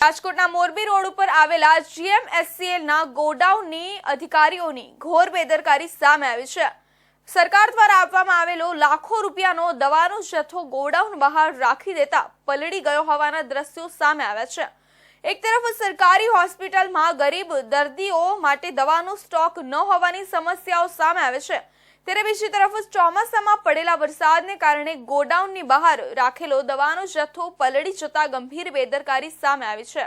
રાજકોટના મોરબી રોડ ઉપર આવેલા જીએમએસસીએલના ગોડાઉનની અધિકારીઓની ઘોર બેદરકારી સામે આવી છે. સરકાર દ્વારા આપવામાં આવેલો લાખો રૂપિયાનો દવાનો જથ્થો ગોડાઉન બહાર રાખી દેતા પલળી ગયો હોવાના દ્રશ્યો સામે આવ્યા છે. એક તરફ સરકારી હોસ્પિટલમાં ગરીબ દર્દીઓ માટે દવાનો સ્ટોક ન હોવાની સમસ્યાઓ સામે આવે છે. ત્યારે બીજી તરફ ચોમાસામાં પડેલા વરસાદને કારણે ગોડાઉનની બહાર રાખેલો દવાનો જથ્થો પલળી જતા ગંભીર બેદરકારી સામે આવી છે.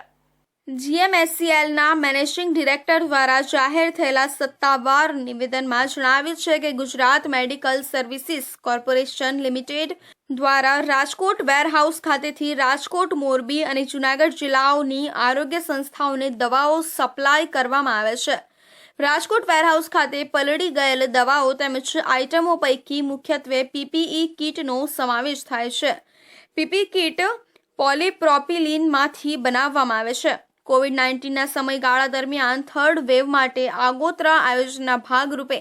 જીએમએસસીએલના મેનેજિંગ ડિરેક્ટર દ્વારા જાહેર થયેલા સત્તાવાર નિવેદનમાં જણાવ્યું છે કે Gujarat medical services corporation limited દ્વારા રાજકોટ વેરહાઉસ ખાતેથી રાજકોટ, મોરબી અને જુનાગઢ જિલ્લાઓની આરોગ્ય સંસ્થાઓને દવાઓ સપ્લાય કરવામાં આવે છે. રાજકોટ વેરહાઉસ ખાતે પલળી ગયેલ દવાઓ તેમજ આઇટમો પૈકી મુખ્યત્વે પીપીઈ કીટનો સમાવેશ થાય છે. પીપી કીટ પોલીપ્રોપિલિનમાંથી બનાવવામાં આવે છે. કોવિડ નાઇન્ટીનના સમયગાળા દરમિયાન થર્ડ વેવ માટે આગોતરા આયોજનના ભાગરૂપે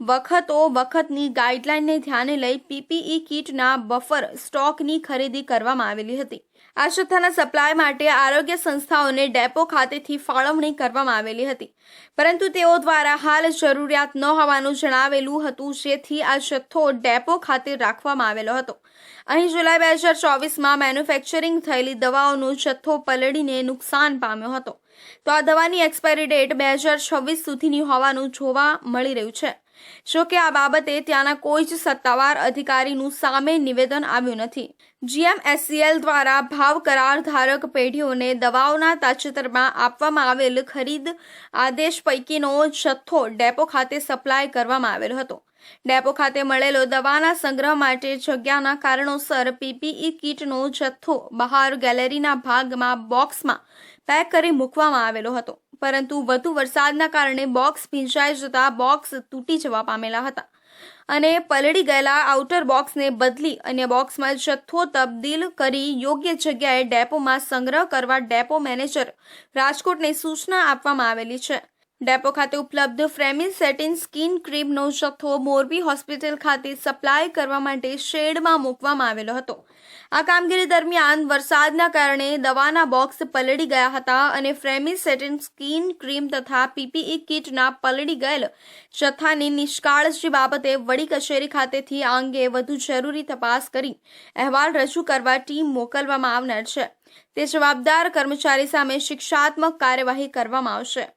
વખતો વખતની ગાઈડલાઇનને ધ્યાને લઈ પીપીઈ કીટના બફર સ્ટોકની ખરીદી કરવામાં આવેલી હતી. આ જથ્થાના સપ્લાય માટે આરોગ્ય સંસ્થાઓને ડેપો ખાતેથી ફાળવણી કરવામાં આવેલી હતી. પરંતુ તેઓ દ્વારા હાલ જરૂરિયાત ન હોવાનું જણાવેલું હતું, જેથી આ જથ્થો ડેપો ખાતે રાખવામાં આવેલો હતો. અહીં જુલાઈ બે હજાર ચોવીસમાં મેન્યુફેક્ચરિંગ થયેલી દવાઓનો જથ્થો પલળીને નુકસાન પામ્યો હતો. તો આ દવાની એક્સપાયરી ડેટ બે હજાર છવ્વીસ સુધીની હોવાનું જોવા મળી રહ્યું છે. જો કે આ બાબતે ત્યાંના કોઈ જ સત્તાવાર અધિકારીનું સામે નિવેદન આવ્યું નથી. જીએમએસસીએલ દ્વારા ભાવ કરાર ધારક પેઢીઓને દવાઓના તાજેતરમાં આપવામાં આવેલ ખરીદ આદેશ પૈકીનો જથ્થો ડેપો ખાતે સપ્લાય કરવામાં આવેલ હતો. ડેપો ખાતે મળેલો દવાના સંગ્રહ માટે જગ્યાના કારણોસર પીપીઈ કીટનો જથ્થો બહાર ગેલેરીના ભાગમાં બોક્સમાં પેક કરી મૂકવામાં આવેલો હતો. પરંતુ વધુ વરસાદના કારણે બોક્સ ભીંજાઈ જતા બોક્સ તૂટી જવા પામેલા હતા. અને પલળી ગયેલા આઉટર બોક્સને બદલી અન્ય બોક્સમાં જથ્થો તબદીલ કરી યોગ્ય જગ્યાએ ડેપોમાં સંગ્રહ કરવા ડેપો મેનેજર રાજકોટને સૂચના આપવામાં આવેલી છે. ડેપો ખાતે ઉપલબ્ધ ફ્રેમિલ સેટિન સ્કિન ક્રીમનો જથ્થો મોરબી હોસ્પિટલ ખાતે સપ્લાય કરવા માટે શેડમાં મૂકવામાં આવેલો હતો. આ કામગીરી દરમિયાન વરસાદના કારણે દવાના બોક્સ પલળી ગયા હતા અને ફ્રેમિલ સેટિન સ્કિન ક્રીમ તથા પીપીઈ કિટના પલળી ગયેલ જથ્થાની નિષ્કાળજી બાબતે વડી કચેરી ખાતેથી આ અંગે વધુ જરૂરી તપાસ કરી અહેવાલ રજૂ કરવા ટીમ મોકલવામાં આવનાર છે. તે જવાબદાર કર્મચારી સામે શિક્ષાત્મક કાર્યવાહી કરવામાં આવશે.